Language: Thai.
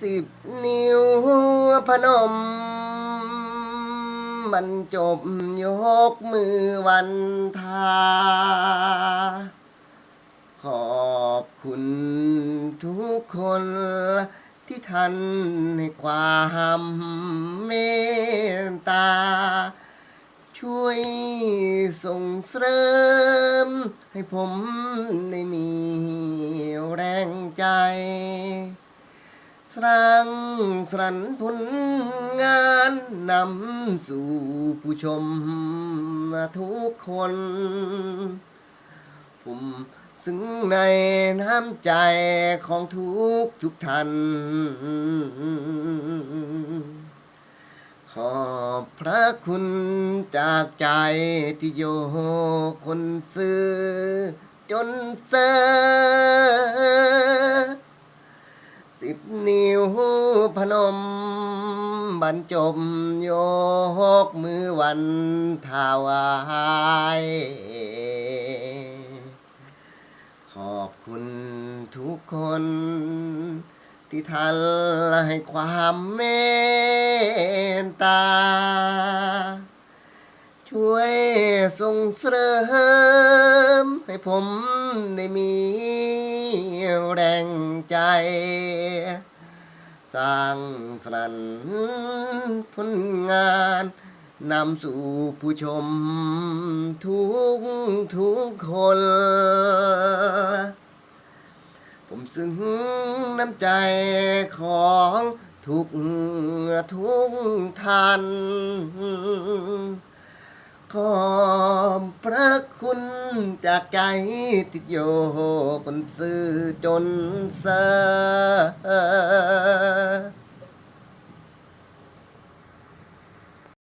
สิบนิ้วพนมบรรจบยกมือวันทา ขอบคุณทุกคนที่ท่านให้ความเมตตา ช่วยส่งเสริม ให้ผมได้มีแรงใจ สร้างสรรค์ผลงานนำสู่ผู้ชมทุกคน ผมซึ้งในน้ำใจของทุกทุกท่าน ขอบพระคุณจากใจที่โยคนซื้อจนเซอ นิ้วพนม บรรจบโยกมือวันทาวายขอบคุณทุกคน ที่ทันให้ความเมต ช่วยส่งเสริม ให้ผมได้มีแรงใจ สร้างสรรค์ผลงานนำสู่ผู้ชมทุกทุกคน ผมซึ้งน้ำใจของทุกทุกท่าน ขอพระคุณจากใจติดโยคนซื่อจนเสอ